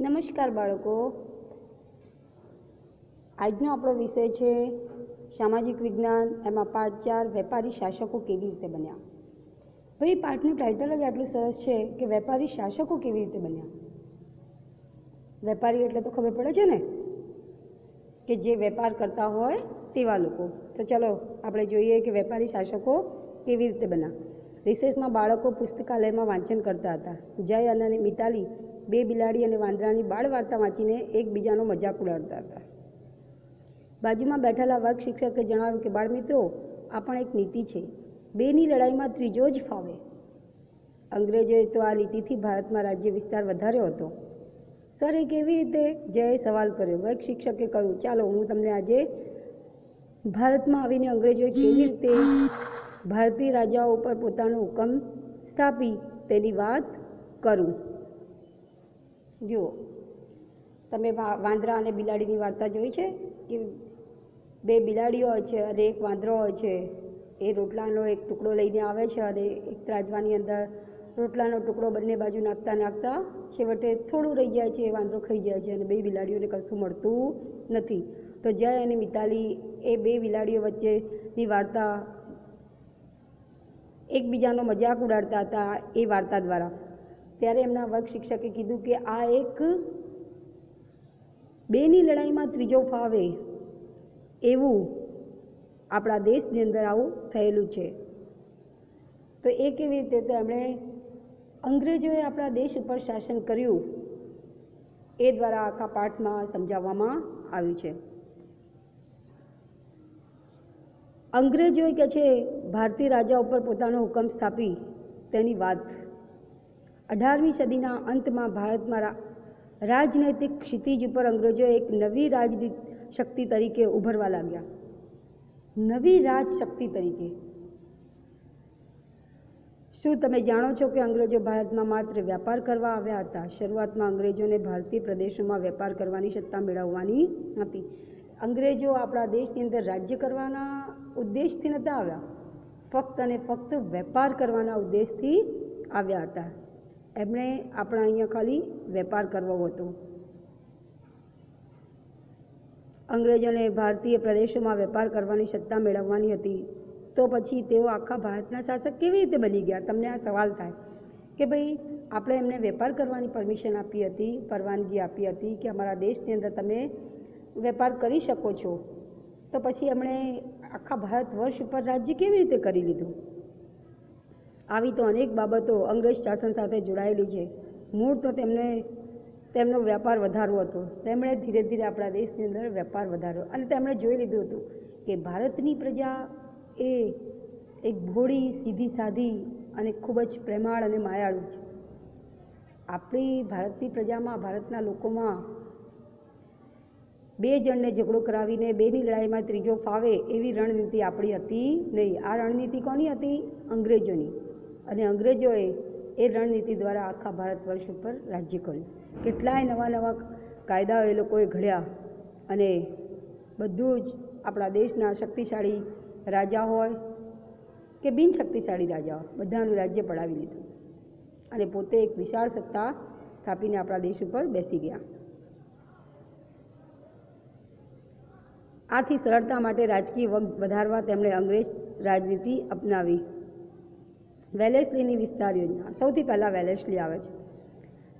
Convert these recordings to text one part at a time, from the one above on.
નમસ્કાર બાળકો. આજનો આપણો વિષય છે સામાજિક વિજ્ઞાન. એમાં પાઠ ચાર, વેપારી શાસકો કેવી રીતે બન્યા? ભાઈ પાઠનું ટાઇટલ જ આટલું સરસ છે કે વેપારી શાસકો કેવી રીતે બન્યા? વેપારી એટલે તો ખબર પડે છે ને? કે જે વેપાર કરતા હોય તેવા લોકો. તો ચલો આપણે જોઈએ કે વેપારી શાસકો કેવી રીતે બન્યા. રિસેસમાં બાળકો પુસ્તકાલયમાં વાંચન કરતા હતા. જય અને મિતાલી. બે બિલાડી અને વાંદરાની બાળ વાર્તા વાંચીને એકબીજાનો મજાક ઉડાડતા હતા. બાજુમાં બેઠેલા વર્ગ શિક્ષકે જણાવ્યું કે, બાળમિત્રો, આ પણ એક નીતિ છે. બેની લડાઈમાં ત્રીજો જ ફાવે. અંગ્રેજોએ તો આ નીતિથી ભારતમાં રાજ્ય વિસ્તાર વધાર્યો હતો. સર એ કેવી રીતે જયે સવાલ કર્યો. વર્ગ શિક્ષકે કહ્યું, ચાલો, હું તમને આજે ભારતમાં આવીને અંગ્રેજોએ કેવી રીતે ભારતીય રાજાઓ ઉપર પોતાનો હુકમ સ્થાપી તેની વાત કરું. જુઓ. તમે વાંદરા અને બિલાડીની વાર્તા જોઈ છે? કે બે બિલાડીઓ હોય છે અને એક વાંદરો હોય છે. એ રોટલાનો એક ટુકડો લઈને આવે છે અને એક ત્રાજવાની અંદર રોટલાનો ટુકડો બંને બાજુ નાખતા નાખતા છેવટે થોડું રહી જાય છે, એ વાંદરો ખાઈ જાય છે અને બે બિલાડીઓને કશું મળતું નથી. તો જય અને મિતાલી, એ બે બિલાડીઓ વચ્ચેની વાર્તા એકબીજાનો મજાક ઉડાડતા હતા એ વાર્તા દ્વારા. ત્યારે એમના વર્ગ શિક્ષકે કીધું કે આ એક બેની લડાઈમાં ત્રીજો ફાવે એવું આપણા દેશની અંદર આવું થયેલું છે. તો એ કેવી રીતે તો એમણે અંગ્રેજોએ આપણા દેશ ઉપર શાસન કર્યું એ દ્વારા આખા પાઠમાં સમજાવવામાં આવ્યું છે. અંગ્રેજોએ કે છે, ભારતીય રાજા ઉપર પોતાનો હુકમ સ્થાપી. તેની વાત અઢારમી સદીના અંતમાં ભારતમાં રાજનૈતિક ક્ષિતિજ ઉપર અંગ્રેજો એક નવી રાજનીત શક્તિ તરીકે ઉભરવા લાગ્યા. નવી રાજ શક્તિ તરીકે. શું તમે જાણો છો કે અંગ્રેજો ભારતમાં માત્ર વ્યાપાર કરવા આવ્યા હતા? શરૂઆતમાં અંગ્રેજોને ભારતીય પ્રદેશોમાં વેપાર કરવાની સત્તા મેળવવાની હતી. અંગ્રેજો આપણા દેશની અંદર રાજ્ય કરવાના ઉદ્દેશથી નહોતા આવ્યા. ફક્ત અને ફક્ત વેપાર કરવાના ઉદ્દેશથી આવ્યા હતા. એમણે આપણા અહીંયા ખાલી વેપાર કરવો હતો. અંગ્રેજોને ભારતીય પ્રદેશોમાં વેપાર કરવાની સત્તા મેળવવાની હતી. તો પછી તેઓ આખા ભારતના શાસક કેવી રીતે બની ગયા? તમને આ સવાલ થાય કે ભાઈ, આપણે એમને વેપાર કરવાની પરમિશન આપી હતી, પરવાનગી આપી હતી કે અમારા દેશની અંદર તમે વેપાર કરી શકો છો? તો પછી એમણે આખા ભારત વર્ષ ઉપર રાજ્ય કેવી રીતે કરી લીધું? આવી તો અનેક બાબતો અંગ્રેજ શાસન સાથે જોડાયેલી છે. મૂળ તો તેમને, તેમનો વેપાર વધારવો હતો. તેમણે ધીરે ધીરે આપણા દેશની અંદર વેપાર વધાર્યો અને તેમણે જોઈ લીધું હતું કે ભારતની પ્રજા એ એક ભોળી, સીધી, સાધી અને ખૂબ જ પ્રેમાળ અને માયાળુ છે. આપણી ભારતની પ્રજામાં, ભારતના લોકોમાં બે જણને ઝઘડો કરાવીને બેની લડાઈમાં ત્રીજો ફાવે એવી રણનીતિ આપણી હતી નહીં. આ રણનીતિ કોની હતી? અંગ્રેજોની. અને અંગ્રેજોએ એ રણનીતિ દ્વારા આખા ભારત વર્ષ ઉપર રાજ્ય કર્યું. કેટલાય નવા નવા કાયદાઓ એ લોકોએ ઘડ્યા અને બધું જ આપણા દેશના શક્તિશાળી રાજા હોય કે બિનશક્તિશાળી રાજા હોય, બધાનું રાજ્ય પડાવી લીધું. અને પોતે એક વિશાળ સત્તા સ્થાપીને આપણા દેશ ઉપર બેસી ગયા. આથી સરળતા માટે રાજકીય વગ વધારવા તેમણે અંગ્રેજ રાજનીતિ અપનાવી. વેલેસ્લીની વિસ્તાર યોજના. સૌથી પહેલાં વેલેસ્લી આવે છે.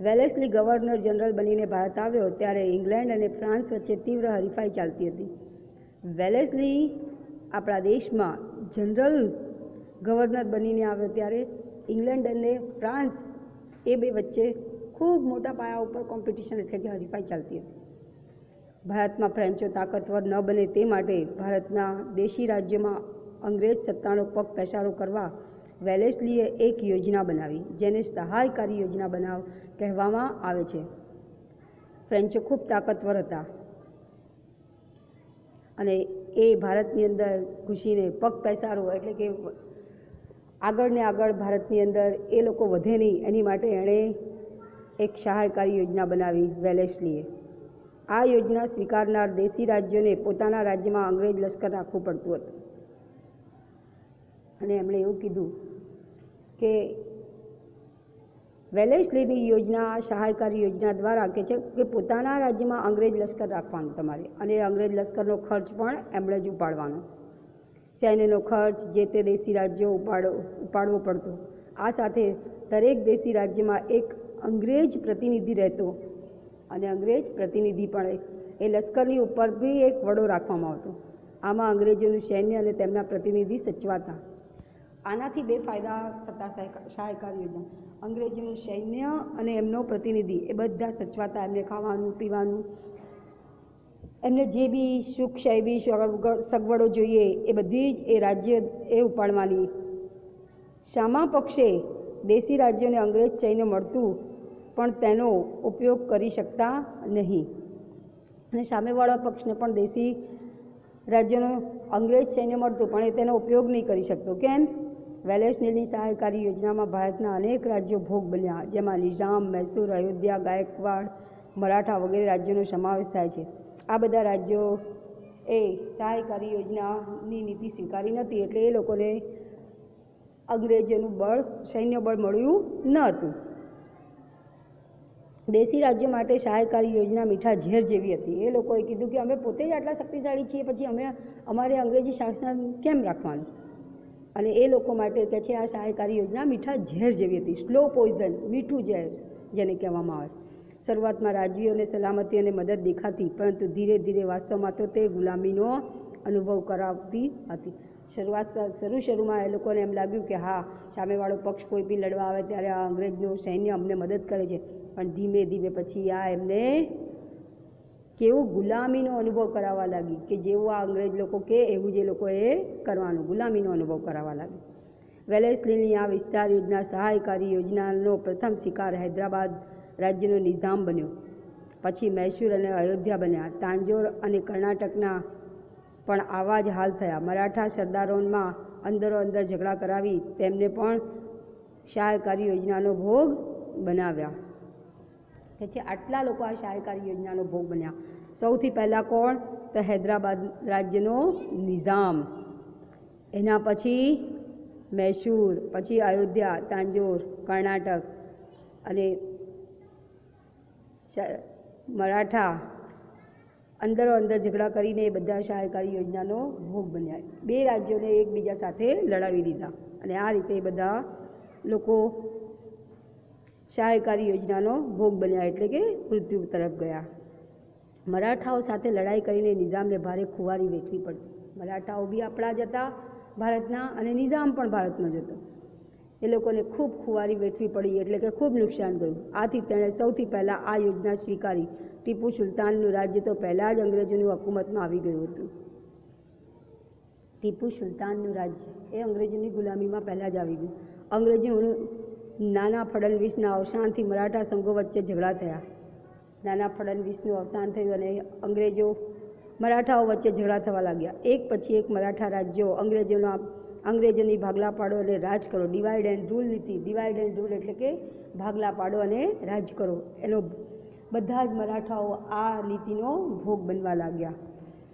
વેલેસ્લી ગવર્નર જનરલ બનીને ભારત આવ્યો ત્યારે ઇંગ્લેન્ડ અને ફ્રાન્સ વચ્ચે તીવ્ર હરીફાઈ ચાલતી હતી. વેલેસ્લી આપણા દેશમાં જનરલ ગવર્નર બનીને આવ્યો ત્યારે ઇંગ્લેન્ડ અને ફ્રાન્સ એ બે વચ્ચે ખૂબ મોટા પાયા ઉપર કોમ્પિટિશન એટલે કે હરીફાઈ ચાલતી હતી. ભારતમાં ફ્રેન્ચો તાકતવર ન બને તે માટે ભારતના દેશી રાજ્યમાં અંગ્રેજ સત્તાનો પગ પેસારો કરવા વેલેસ્લીએ એક યોજના બનાવી, જેને સહાયકારી યોજના બનાવ કહેવામાં આવે છે. ફ્રેન્ચો ખૂબ તાકતવર હતા. અને એ ભારતની અંદર ઘૂસીને પગ પેસારો એટલે કે આગળ ને આગળ ભારતની અંદર એ લોકો વધે નહીં, એની માટે એણે એક સહાયકારી યોજના બનાવી વેલેસ્લીએ આ યોજના સ્વીકારનાર દેશી રાજ્યોને પોતાના રાજ્યમાં અંગ્રેજ લશ્કર રાખવું પડતું હતું. અને એમણે એવું કીધું કે વેલેસલીની યોજના, સહાયકારી યોજના દ્વારા કે છે કે પોતાના રાજ્યમાં અંગ્રેજ લશ્કર રાખવાનું તમારે અને અંગ્રેજ લશ્કરનો ખર્ચ પણ એમણે જ ઉપાડવાનો. સૈન્યનો ખર્ચ જે તે દેશી રાજ્યો ઉપાડો, ઉપાડવો પડતો. આ સાથે દરેક દેશી રાજ્યમાં એક અંગ્રેજ પ્રતિનિધિ રહેતો અને અંગ્રેજ પ્રતિનિધિ પણ એ લશ્કરની ઉપર બી એક વડો રાખવામાં આવતો. આમાં અંગ્રેજોનું સૈન્ય અને તેમના પ્રતિનિધિ સચવાતા. આનાથી બે ફાયદા થતા સહાયકા- સહાયકાર યોજના. અંગ્રેજોનું સૈન્ય અને એમનો પ્રતિનિધિ એ બધા સચવાતા એમને ખાવાનું, પીવાનું. એમને જે બી સુખ શૈબી સગવડ જોઈએ એ બધી જ એ રાજ્ય એ ઉપાડવાની. સામા પક્ષે દેશી રાજ્યોને અંગ્રેજ સૈન્ય મળતું પણ તેનો ઉપયોગ કરી શકતા નહીં. અને સામેવાળા પક્ષને પણ દેશી રાજ્યનો અંગ્રેજ સૈન્ય મળતું પણ એ તેનો ઉપયોગ નહીં કરી શકતો. કેમ? વેલેસ્લીની સહાયકારી યોજનામાં ભારતના અનેક રાજ્યો ભોગ બન્યા, જેમાં નિઝામ, મૈસૂર, અયોધ્યા, ગાયકવાડ, મરાઠા વગેરે રાજ્યોનો સમાવેશ થાય છે. આ બધા રાજ્યો એ સહાયકારી યોજનાની નીતિ સ્વીકારી નથી એટલે એ લોકોને અંગ્રેજોનું બળ, સૈન્ય બળ મળ્યું ન હતું. દેશી રાજ્યો માટે સહાયકારી યોજના મીઠા ઝેર જેવી હતી. એ લોકોએ કીધું કે અમે પોતે જ આટલા શક્તિશાળી છીએ, પછી અમે અમારે અંગ્રેજી શાસન કેમ રાખવાનું? અને એ લોકો માટે કે છે, આ સહાયકારી યોજના મીઠા ઝેર જેવી હતી સ્લો પોઈઝન મીઠું ઝેર જેને કહેવામાં આવે છે. શરૂઆતમાં રાજવીઓને સલામતી અને મદદ દેખાતી, પરંતુ ધીરે ધીરે વાસ્તવમાં તો તે ગુલામીનો અનુભવ કરાવતી હતી. શરૂઆત શરૂ શરૂમાં એ લોકોને એમ લાગ્યું કે હા, સામેવાળો પક્ષ કોઈ બી લડવા આવે ત્યારે આ અંગ્રેજનું સૈન્ય અમને મદદ કરે છે. પણ ધીમે ધીમે પછી આ એમને કેવું ગુલામીનો અનુભવ કરાવવા લાગી કે જેવું આ અંગ્રેજ લોકો કે, એવું જે લોકોએ કરવાનું ગુલામીનો અનુભવ કરાવવા લાગી વેલેસ્લીની આ વિસ્તાર યોજના સહાયકારી યોજનાનો પ્રથમ શિકાર હૈદરાબાદ રાજ્યનો નિઝામ બન્યો. પછી મૈસૂર અને અયોધ્યા બન્યા. તાંજોર અને કર્ણાટકના પણ આવા જ હાલ થયા. મરાઠા સરદારોમાં અંદરો અંદર ઝઘડા કરાવી તેમને પણ સહાયકારી યોજનાનો ભોગ બનાવ્યા. કે છે. આટલા લોકો આ સહાયકારી યોજનાનો ભોગ બન્યા. સૌથી પહેલાં કોણ? તો હૈદરાબાદ રાજ્યનો નિઝામ. એના પછી મૈસૂર, પછી અયોધ્યા, તાંજોર, કર્ણાટક અને મરાઠા અંદરો અંદર ઝઘડા કરીને એ બધા સહાયકારી યોજનાનો ભોગ બન્યા. બે રાજ્યોને એકબીજા સાથે લડાવી દીધા અને આ રીતે બધા લોકો સહાયકારી યોજનાનો ભોગ બન્યા એટલે કે મૃત્યુ તરફ ગયા. મરાઠાઓ સાથે લડાઈ કરીને નિઝામને ભારે ખુવારી વેઠવી પડતી મરાઠાઓ બી આપણા જ હતા ભારતના અને નિઝામ પણ ભારતનો જ હતો. એ લોકોને ખૂબ ખુવારી વેઠવી પડી એટલે કે ખૂબ નુકસાન ગયું. આથી તેણે સૌથી પહેલાં આ યોજના સ્વીકારી. ટીપુ સુલતાનનું રાજ્ય તો પહેલાં જ અંગ્રેજોની હકુમતમાં આવી ગયું હતું. ટીપુ સુલતાનનું રાજ્ય એ અંગ્રેજોની ગુલામીમાં પહેલાં જ આવી ગયું. અંગ્રેજોનું નાના ફડણવીસના અવસાનથી મરાઠા સંઘો વચ્ચે ઝઘડા થયા. નાના ફડણવીસનું અવસાન થયું અને અંગ્રેજો મરાઠાઓ વચ્ચે ઝઘડા થવા લાગ્યા. એક પછી એક મરાઠા રાજ્યો અંગ્રેજોના, અંગ્રેજોની ભાગલા પાડો અને રાજ કરો. ડિવાઈડ એન્ડ રૂલ નીતિ. ડિવાઈડ એન્ડ રૂલ એટલે કે ભાગલા પાડો અને રાજ કરો. એનો બધા જ મરાઠાઓ આ નીતિનો ભોગ બનવા લાગ્યા.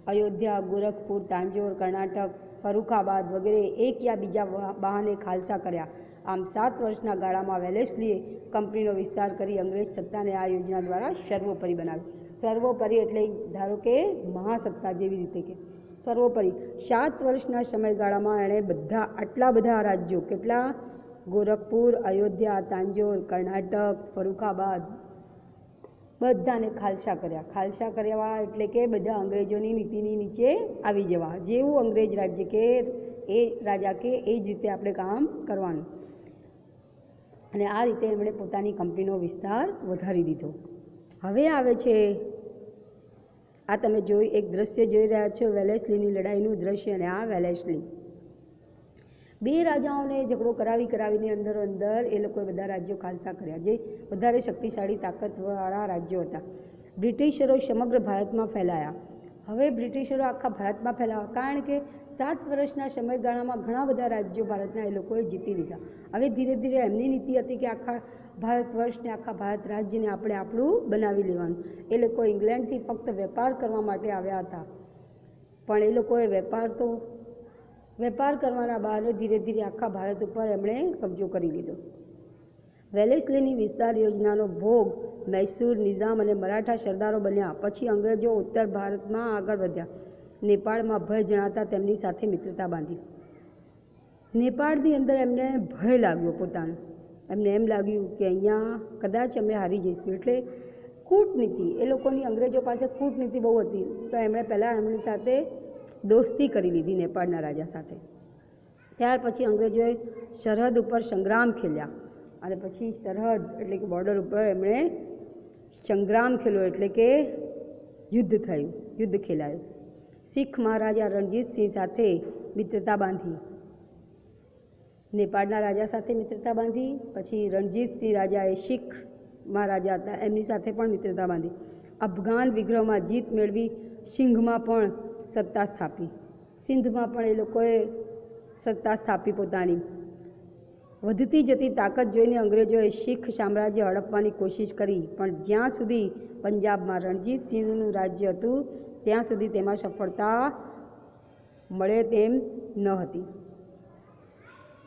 અયોધ્યા, ગોરખપુર, તાંજોર, કર્ણાટક, ફરુખાબાદ વગેરે એક યા બીજા બહાને ખાલસા કર્યા. આમ સાત વર્ષના ગાળામાં વેલેસલીએ કંપનીનો વિસ્તાર કરી અંગ્રેજ સત્તાને આ યોજના દ્વારા સર્વોપરી બનાવી. સર્વોપરી એટલે ધારો કે મહાસત્તા જેવી રીતે કે. સર્વોપરી. સાત વર્ષના સમયગાળામાં એણે બધા, આટલા બધા રાજ્યો, કેટલા? ગોરખપુર, અયોધ્યા, તાંજોર, કર્ણાટક, ફરુખાબાદ, બધાને ખાલસા કર્યા. ખાલસા કર્યા એટલે કે બધા અંગ્રેજોની નીતિની નીચે આવી જવા. જેવું અંગ્રેજ રાજ્ય કે એ રાજા કે એ જ રીતે આપણે કામ કરવાનું. અને આ રીતે એમણે પોતાની કંપનીનો વિસ્તાર વધારી દીધો. હવે આવે છે, આ તમે જોઈ, એક દ્રશ્ય જોઈ રહ્યા છો, વેલેસલીની લડાઈનું દ્રશ્ય અને આ વેલેસલી. બે રાજાઓને ઝઘડો કરાવી કરાવીને અંદર અંદર એ લોકોએ બધા રાજ્યો ખાલસા કર્યા, જે વધારે શક્તિશાળી તાકાતવાળા રાજ્યો હતા. બ્રિટિશરો સમગ્ર ભારતમાં ફેલાયા. હવે બ્રિટિશરો આખા ભારતમાં ફેલાવા કારણ કે સાત વર્ષના સમયગાળામાં ઘણા બધા રાજ્યો ભારતના એ લોકોએ જીતી લીધા. હવે ધીરે ધીરે એમની નીતિ હતી કે આખા ભારત વર્ષને આખા ભારત રાજ્યને આપણે આપણું બનાવી લેવાનું. એ લોકો ઇંગ્લેન્ડથી ફક્ત વેપાર કરવા માટે આવ્યા હતા. પણ એ લોકોએ વેપાર તો, વેપાર કરવાના બહાને ધીરે ધીરે આખા ભારત ઉપર એમણે કબજો કરી લીધો. વેલેસ્લીની વિસ્તાર યોજનાનો ભોગ મૈસૂર, નિઝામ અને મરાઠા સરદારો બન્યા. પછી અંગ્રેજો ઉત્તર ભારતમાં આગળ વધ્યા. નેપાળમાં ભય જણાતા તેમની સાથે મિત્રતા બાંધી. નેપાળની અંદર એમને ભય લાગ્યો પોતાનો. એમને એમ લાગ્યું કે અહીંયા કદાચ અમે હારી જઈશું. એટલે કૂટનીતિ, એ લોકોની અંગ્રેજો પાસે કૂટનીતિ બહુ હતી. તો એમણે પહેલાં એમની સાથે દોસ્તી કરી લીધી નેપાળના રાજા સાથે. ત્યાર પછી અંગ્રેજોએ સરહદ ઉપર સંગ્રામ ખેલ્યા. અને પછી સરહદ એટલે કે બોર્ડર ઉપર એમણે સંગ્રામ ખેલ્યો એટલે કે યુદ્ધ થયું, યુદ્ધ ખેલાયું. શીખ મહારાજા રણજીતસિંહ સાથે મિત્રતા બાંધી. નેપાળના રાજા સાથે મિત્રતા બાંધી, પછી રણજીતસિંહ રાજાએ શીખ મહારાજા હતા, એમની સાથે પણ મિત્રતા બાંધી. અફઘાન વિગ્રહમાં જીત મેળવી સિંઘમાં પણ સત્તા સ્થાપી. સિંધમાં પણ એ લોકોએ સત્તા સ્થાપી પોતાની. વધતી જતી તાકાત જોઈને અંગ્રેજોએ શીખ સામ્રાજ્ય હડપવાની કોશિશ કરી, પણ જ્યાં સુધી પંજાબમાં રણજીતસિંહનું રાજ્ય હતું ત્યાં સુધી તેમાં સફળતા મળે તેમ ન હતી.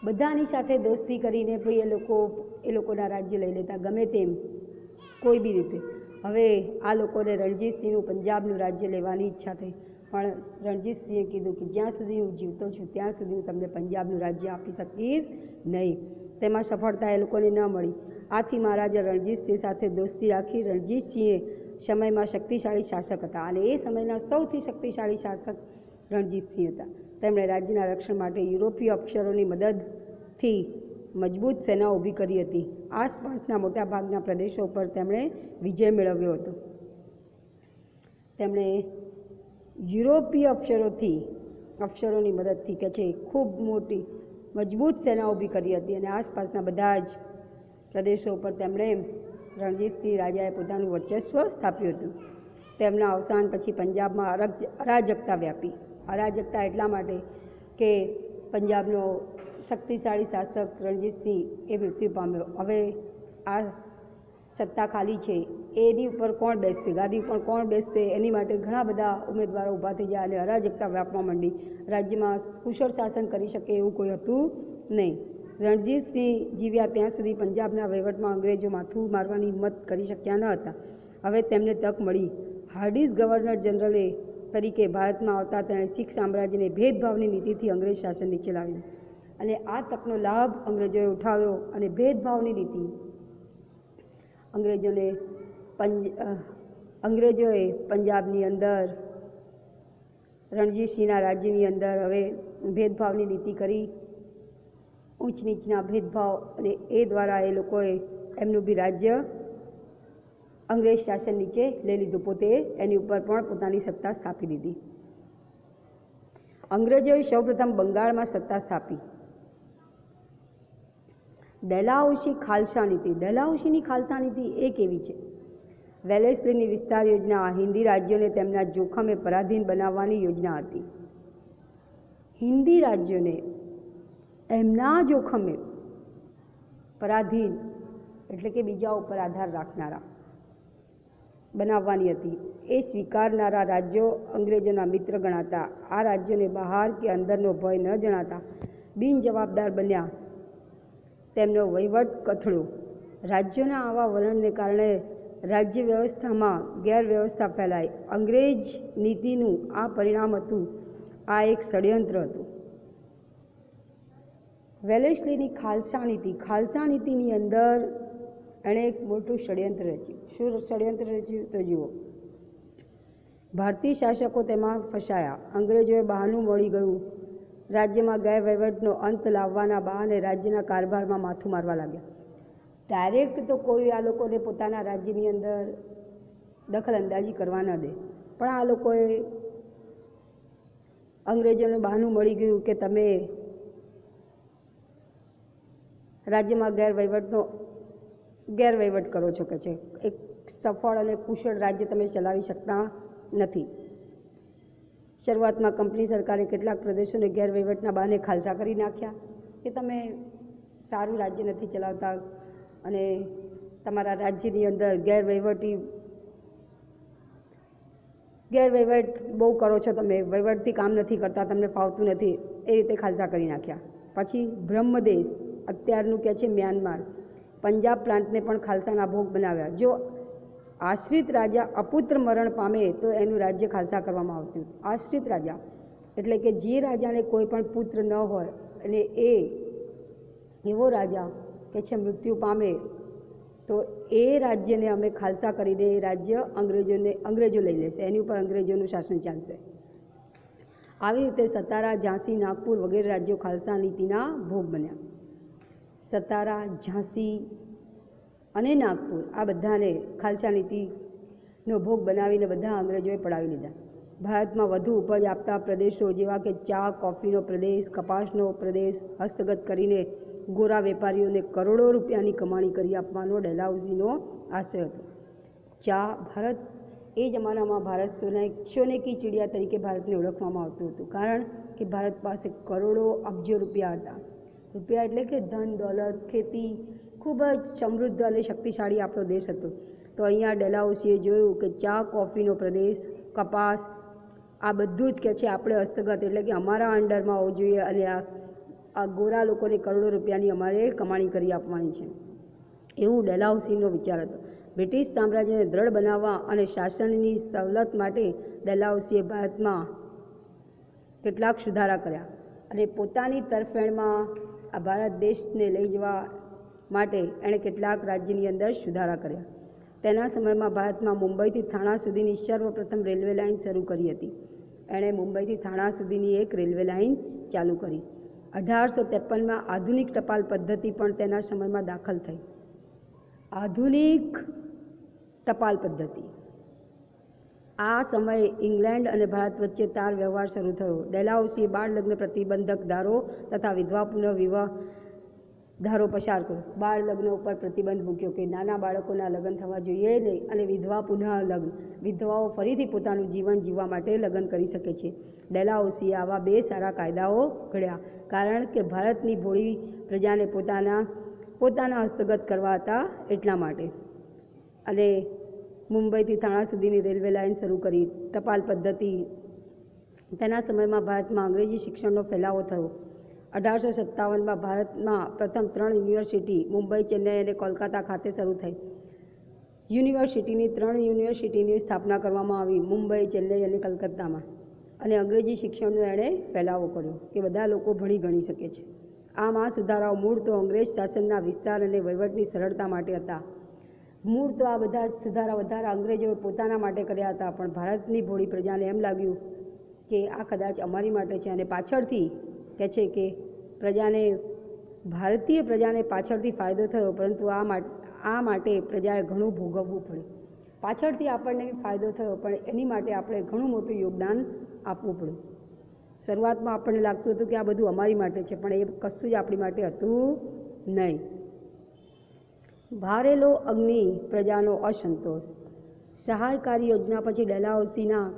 બધાની સાથે દોસ્તી કરીને ભાઈ એ લોકો, એ લોકોના રાજ્ય લઈ લેતા, ગમે તેમ, કોઈ બી રીતે. હવે આ લોકોને રણજીતસિંહનું પંજાબનું રાજ્ય લેવાની ઈચ્છા થઈ. પણ રણજીતસિંહે કીધું કે જ્યાં સુધી હું જીવતો છું, ત્યાં સુધી હું તમને પંજાબનું રાજ્ય આપી શકીશ નહીં. તેમાં સફળતા એ લોકોને ન મળી. આથી મહારાજા રણજીતસિંહ સાથે દોસ્તી રાખી. રણજીતસિંહે સમયમાં શક્તિશાળી શાસક હતા અને એ સમયના સૌથી શક્તિશાળી શાસક રણજીતસિંહ હતા. તેમણે રાજ્યના રક્ષણ માટે યુરોપીય અક્ષરોની મદદથી મજબૂત સેના ઊભી કરી હતી. આસપાસના મોટાભાગના પ્રદેશો પર તેમણે વિજય મેળવ્યો હતો. તેમણે યુરોપીય અક્ષરોથી, અક્ષરોની મદદથી કે છે ખૂબ મોટી, મજબૂત સેના ઊભી કરી હતી અને આસપાસના બધા જ પ્રદેશો ઉપર તેમણે રણજીતસિંહ રાજાએ પોતાનું વર્ચસ્વ સ્થાપ્યું હતું. તેમના અવસાન પછી પંજાબમાં અરગ, અરાજકતા વ્યાપી. અરાજકતા એટલા માટે કે પંજાબનો શક્તિશાળી શાસક રણજીતસિંહ એ મૃત્યુ પામ્યો. હવે આ સત્તા ખાલી છે. એની ઉપર કોણ બેસશે? ગાદી ઉપર કોણ બેસશે? એની માટે ઘણા બધા ઉમેદવારો ઊભા થઈ ગયા અને અરાજકતા વ્યાપવા માંડી. રાજ્યમાં કુશળ શાસન કરી શકે એવું કોઈ હતું નહીં. રણજીતસિંહ જીવ્યા ત્યાં સુધી પંજાબના વહીવટમાં અંગ્રેજો માથું મારવાની હિંમત કરી શક્યા ન હતા. હવે તેમને તક મળી. હાર્ડિસ ગવર્નર જનરલે તરીકે ભારતમાં આવતા તેણે શીખ સામ્રાજ્યને ભેદભાવની નીતિથી અંગ્રેજ શાસન નીચે લાવ્યું અને આ તકનો લાભ અંગ્રેજોએ ઉઠાવ્યો અને ભેદભાવની નીતિ અંગ્રેજોને પંજ અંગ્રેજોએ પંજાબની અંદર રણજીતસિંહના રાજ્યની અંદર હવે ભેદભાવની નીતિ કરી ઊંચ નીચના ભેદભાવ અને એ દ્વારા એ લોકોએ એમનું બી રાજ્ય અંગ્રેજ શાસન નીચે લઈ લીધું. પોતે એની ઉપર પણ પોતાની સત્તા સ્થાપી દીધી. અંગ્રેજોએ સૌપ્રથમ બંગાળમાં સત્તા સ્થાપી. દલાઉશી ખાલસા નીતિ. દલાઉશીની ખાલસા નીતિ એ કેવી છે? વેલેસ્લીની વિસ્તાર યોજના હિન્દી રાજ્યોને તેમના જોખમે પરાધીન બનાવવાની યોજના હતી. હિન્દી રાજ્યોને એમના જોખમે. પરાધીન, એટલે કે બીજા ઉપર આધાર રાખનારા. બનાવવાની હતી. એ સ્વીકારનારા રાજ્યો અંગ્રેજોના મિત્ર ગણાતા. આ રાજ્યોને બહાર કે અંદરનો ભય ન જણાતા બિનજવાબદાર બન્યા. તેમનો વહીવટ કથળો રાજ્યોના આવા વલણને કારણે રાજ્ય વ્યવસ્થામાં ગેરવ્યવસ્થા ફેલાઈ. અંગ્રેજ નીતિનું આ પરિણામ હતું. આ એક ષડયંત્ર હતું. વેલેસ્લીની ખાલસા નીતિ. ખાલસા નીતિની અંદર એણે એક મોટું ષડયંત્ર રચ્યું. શું ષડયંત્ર રચ્યું? તો જુઓ. ભારતીય શાસકો તેમાં ફસાયા. અંગ્રેજોએ બહાનું મળી ગયું. રાજ્યમાં ગેરવહીવટનો અંત લાવવાના બહાને રાજ્યના કારભારમાં માથું મારવા લાગ્યા. ડાયરેક્ટ તો કોઈ આ લોકોને પોતાના રાજ્યની અંદર દખલ અંદાજી કરવા ન દે. પણ આ લોકોએ અંગ્રેજોને બહાનું મળી ગયું કે તમે રાજ્યમાં ગેરવહીવટનો, ગેરવહીવટ કરો છો કે છે. એક સફળ અને કુશળ રાજ્ય તમે ચલાવી શકતા નથી. શરૂઆતમાં કંપની સરકારે કેટલાક પ્રદેશોને ગેરવહીવટના બહાને ખાલસા કરી નાખ્યા. કે તમે સારું રાજ્ય નથી ચલાવતા અને તમારા રાજ્યની અંદર ગેરવહીવટી, ગેરવહીવટ બહુ કરો છો તમે, વહીવટથી કામ નથી કરતા, તમને ફાવતું નથી, એ રીતે ખાલસા કરી નાખ્યા. પછી બ્રહ્મદેશ. અત્યારનું કહે છે મ્યાનમાર. પંજાબ પ્રાંતને પણ ખાલસાના ભોગ બનાવ્યા. જો આશ્રિત રાજા અપુત્ર મરણ પામે તો એનું રાજ્ય ખાલસા કરવામાં આવતું. આશ્રિત રાજા. એટલે કે જે રાજાને કોઈ પણ પુત્ર ન હોય અને એ એવો રાજા કે છે મૃત્યુ પામે, તો એ રાજ્યને અમે ખાલસા કરીને એ રાજ્ય અંગ્રેજોને અંગ્રેજો લઈ લેશે. એની ઉપર અંગ્રેજોનું શાસન ચાલશે. આવી રીતે સતારા ઝાંસી, નાગપુર વગેરે રાજ્યો ખાલસા નીતિના ભોગ બન્યા. સતારા ઝાંસી અને નાગપુર આ બધાને ખાલસા નીતિનો ભોગ બનાવીને બધા અંગ્રેજોએ પડાવી લીધા. ભારતમાં વધુ ઉપજ આપતા પ્રદેશો જેવા કે ચા, કોફીનો પ્રદેશ, કપાસનો પ્રદેશ, હસ્તગત કરીને ગોરા વેપારીઓને કરોડો રૂપિયાની કમાણી કરી આપવાનો ડેલાઉઝીનો આશય હતો. ચા ભારત, એ જમાનામાં ભારત સોને સોનેકી ચીડિયા તરીકે ભારતને ઓળખવામાં આવતું હતું. કારણ કે ભારત પાસે કરોડો અબજો રૂપિયા હતા. રૂપિયા એટલે કે ધન દોલત ખેતી ખૂબ જ સમૃદ્ધ અને શક્તિશાળી આપણો દેશ હતો. તો અહીંયા ડેલાઉસીએ જોયું કે ચા, કોફીનો પ્રદેશ, કપાસ, આ બધું જ કે છે આપણે હસ્તગત એટલે કે અમારા અંડરમાં હોવું જોઈએ અને આ આ ગોરા લોકોને કરોડો રૂપિયાની અમારે કમાણી કરી આપવાની છે. એવું ડેલાઉસીનો વિચાર હતો. બ્રિટિશ સામ્રાજ્યને દ્રઢ બનાવવા અને શાસનની સવલત માટે ડેલાઉસીએ ભારતમાં કેટલાક સુધારા કર્યા અને પોતાની તરફેણમાં આ ભારત દેશને લઈ જવા માટે એણે કેટલાક રાજ્યની અંદર સુધારા કર્યા. તેના સમયમાં ભારતમાં મુંબઈથી થાણા સુધીની સર્વપ્રથમ રેલવે લાઇન શરૂ કરી હતી. એણે મુંબઈથી થાણા સુધીની એક રેલવે લાઇન ચાલુ કરી. અઢારસો ત્રેપનમાં આધુનિક ટપાલ પદ્ધતિ પણ તેના સમયમાં દાખલ થઈ. આધુનિક ટપાલ પદ્ધતિ. આ સમયે ઇંગ્લેન્ડ અને ભારત વચ્ચે તાર વ્યવહાર શરૂ થયો. ડેલાઉસીએ બાળ લગ્ન પ્રતિબંધક ધારો તથા વિધવા પુનઃ વિવાહ ધારો પસાર કર્યો. બાળ લગ્ન ઉપર પ્રતિબંધ મૂક્યો કે નાના બાળકોના લગ્ન થવા જોઈએ નહીં અને વિધવા પુનઃ લગ્ન વિધવાઓ ફરીથી પોતાનું જીવન જીવવા માટે લગ્ન કરી શકે છે. ડેલાઉસીએ આવા બે સારા કાયદાઓ ઘડ્યા. કારણ કે ભારતની ભોળી પ્રજાને પોતાના પોતાના હસ્તગત કરવા હતા એટલા માટે. અને મુંબઈથી થાણા સુધીની રેલવે લાઇન શરૂ કરી ટપાલ પદ્ધતિ. તેના સમયમાં ભારતમાં અંગ્રેજી શિક્ષણનો ફેલાવો થયો. અઢારસો સત્તાવનમાં ભારતમાં પ્રથમ ત્રણ યુનિવર્સિટી મુંબઈ, ચેન્નઈ અને કોલકાતા ખાતે શરૂ થઈ. યુનિવર્સિટીની ત્રણ યુનિવર્સિટીની સ્થાપના કરવામાં આવી મુંબઈ, ચેન્નઈ અને કલકત્તામાં. અને અંગ્રેજી શિક્ષણનો એણે ફેલાવો કર્યો કે બધા લોકો ભણી ગણી શકે છે. આમ આ સુધારાઓ મૂળ તો અંગ્રેજ શાસનના વિસ્તાર અને વહીવટની સરળતા માટે હતા. મૂળ તો આ બધા જ સુધારા વધારા અંગ્રેજોએ પોતાના માટે કર્યા હતા, પણ ભારતની ભોળી પ્રજાને એમ લાગ્યું કે આ કદાચ અમારી માટે છે અને પાછળથી કહે છે કે પ્રજાને, ભારતીય પ્રજાને પાછળથી ફાયદો થયો, પરંતુ આ આ માટે પ્રજાએ ઘણું ભોગવવું પડ્યું. પાછળથી આપણને બી ફાયદો થયો, પણ એની માટે આપણે ઘણું મોટું યોગદાન આપવું પડ્યું. શરૂઆતમાં આપણને લાગતું હતું કે આ બધું અમારી માટે છે, પણ એ કશું જ આપણી માટે હતું નહીં. ભારેલો અગ્નિ પ્રજાનો અસંતોષ. સહાયકારી યોજના પછી ડલાઉસીના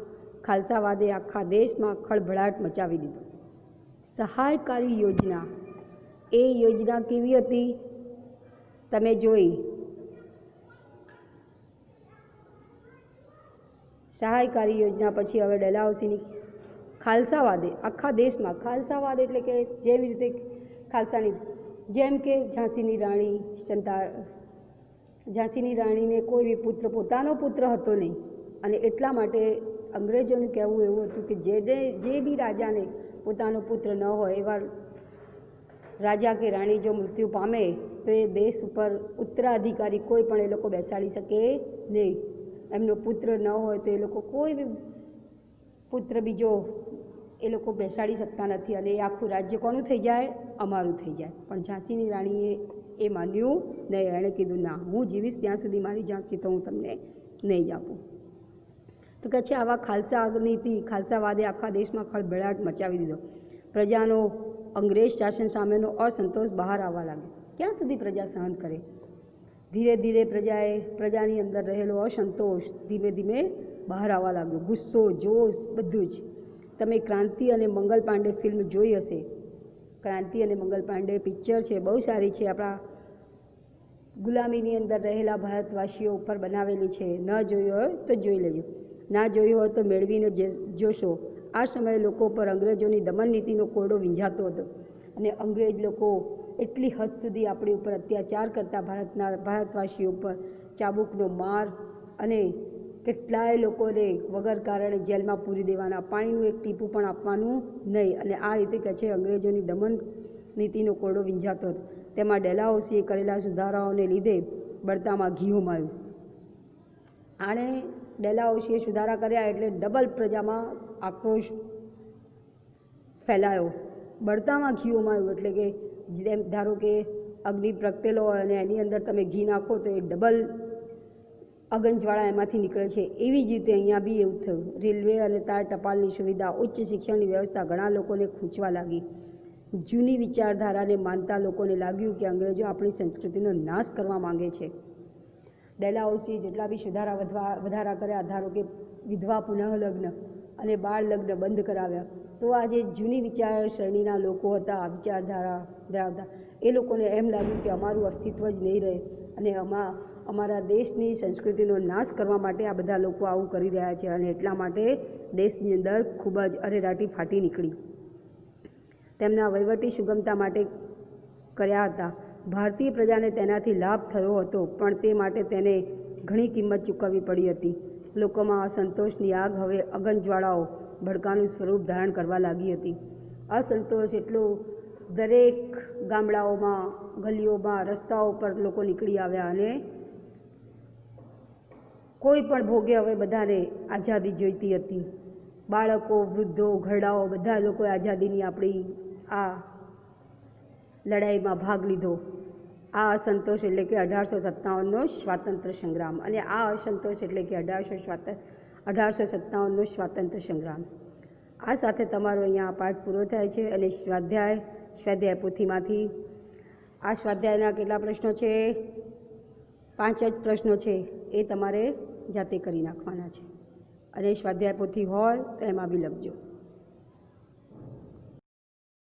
ખાલસાવાદે આખા દેશમાં ખળભળાટ મચાવી દીધો. સહાયકારી યોજના. એ યોજના કેવી હતી? તમે જોઈ. સહાયકારી યોજના પછી હવે ડલાઉસીની ખાલસાવાદે, આખા દેશમાં. ખાલસાવાદ એટલે કે જેવી રીતે ખાલસાની, જેમ કે ઝાંસીની રાણી સંતા ઝાંસીની રાણીને કોઈ બી પુત્ર, પોતાનો પુત્ર હતો નહીં. અને એટલા માટે અંગ્રેજોનું કહેવું એવું હતું કે જે જે જે બી રાજાને પોતાનો પુત્ર ન હોય, એવા રાજા કે રાણી જો મૃત્યુ પામે, તો એ દેશ ઉપર ઉત્તરાધિકારી કોઈ પણ એ લોકો બેસાડી શકે નહીં. એમનો પુત્ર ન હોય તો એ લોકો કોઈ બી પુત્ર બીજો એ લોકો બેસાડી શકતા નથી. અને એ આખું રાજ્ય કોનું થઈ જાય? અમારું થઈ જાય. પણ ઝાંસીની રાણીએ એ માન્યું નહીં એણે કીધું, ના, હું જીવીશ ત્યાં સુધી મારી ઝાંસી તો હું તમને નહીં આપું. તો કે છે, આવા ખાલસા નીતિ ખાલસાવાદે આખા દેશમાં ખળભળાટ મચાવી દીધો. પ્રજાનો અંગ્રેજ શાસન સામેનો અસંતોષ બહાર આવવા લાગ્યો. ક્યાં સુધી પ્રજા સહન કરે? ધીરે ધીરે પ્રજાએ પ્રજાની અંદર રહેલો અસંતોષ ધીમે ધીમે બહાર આવવા લાગ્યો. ગુસ્સો, જોશ, બધું જ. તમે ક્રાંતિ અને મંગલ પાંડે ફિલ્મ જોઈ હશે. ક્રાંતિ અને મંગલ પાંડે પિક્ચર છે, બહુ સારી છે. આપણા ગુલામીની અંદર રહેલા ભારતવાસીઓ ઉપર બનાવેલી છે. ન જોયું હોય તો જોઈ લેજો. ના જોયું હોય તો મેળવીને જોશો. આ સમયે લોકો પર અંગ્રેજોની દમન નીતિનો કોરડો વીંઝાતો હતો. અને અંગ્રેજ લોકો એટલી હદ સુધી આપણી ઉપર અત્યાચાર કરતા ભારતના ભારતવાસીઓ ઉપર ચાબુકનો માર અને કેટલાય લોકોને વગર કારણે જેલમાં પૂરી દેવાના પાણીનું એક ટીપું પણ આપવાનું નહીં અને આ રીતે કહે છે, અંગ્રેજોની દમન નીતિનો કોરડો વિંઝાતો હતો. તેમાં ડેલાઓસીએ કરેલા સુધારાઓને લીધે બળતામાં ઘી હોમાયું. આણે ડેલાઓસીએ સુધારા કર્યા એટલે ડબલ પ્રજામાં આક્રોશ ફેલાયો. બળતામાં ઘી હોમાયું એટલે કે, જેમ ધારો કે અગ્નિ પ્રગટેલો હોય અને એની અંદર તમે ઘી નાખો તો એ ડબલ અગનજવાળા એમાંથી નીકળે છે. એવી જ રીતે અહીંયા બી એવું થયું. રેલવે અને તાર ટપાલની સુવિધા, ઉચ્ચ શિક્ષણની વ્યવસ્થા ઘણા લોકોને ખૂંચવા લાગી. જૂની વિચારધારાને માનતા લોકોને લાગ્યું કે અંગ્રેજો આપણી સંસ્કૃતિનો નાશ કરવા માંગે છે. ડેલાઉસી જેટલા બી સુધારા વધવા, વધારા કર્યા, ધારો કે વિધવા પુનઃલગ્ન અને બાળ લગ્ન બંધ કરાવ્યા, તો આ જે જૂની વિચારસરણીના લોકો હતા વિચારધારા ધરાવતા. એ લોકોને એમ લાગ્યું કે અમારું અસ્તિત્વ જ નહીં રહે અને અમા અમારા દેશની સંસ્કૃતિનો નાશ કરવા માટે આ બધા લોકો આવું કરી રહ્યા છે અને એટલા માટે દેશની અંદર ખૂબ જ અરેરાટી ફાટી નીકળી. તેમના વહીવટી સુગમતા માટે કર્યા હતા. ભારતીય પ્રજાને તેનાથી લાભ થયો હતો, પણ તે માટે તેને ઘણી કિંમત ચૂકવવી પડી હતી. લોકોમાં અસંતોષની આગ હવે અગનજ્વાળાઓ ભડકાનું સ્વરૂપ ધારણ કરવા લાગી હતી. અસંતોષ એટલો દરેક ગામડાઓમાં, ગલીઓમાં, રસ્તાઓ પર લોકો નીકળી આવ્યા અને કોઈ પણ ભોગે હવે બધાને આઝાદી જોઈતી હતી. બાળકો, વૃદ્ધો, ઘરડાઓ, બધા લોકોએ આઝાદીની આપણી આ લડાઈમાં ભાગ લીધો. આ અસંતોષ એટલે કે અઢારસો સત્તાવનનો સ્વાતંત્ર્ય સંગ્રામ અને આ અસંતોષ એટલે કે અઢારસો સ્વાત, અઢારસો સત્તાવનનો સ્વાતંત્ર્ય સંગ્રામ. આ સાથે તમારો અહીંયા પાઠ પૂરો થાય છે અને સ્વાધ્યાય સ્વાધ્યાય પોથીમાંથી. આ સ્વાધ્યાયના કેટલા પ્રશ્નો છે? પાંચ જ પ્રશ્નો છે. એ તમારે જાતે કરી નાખવાના છે. અને સ્વાધ્યાય પોથી હોય તો એમાં બી લખજો.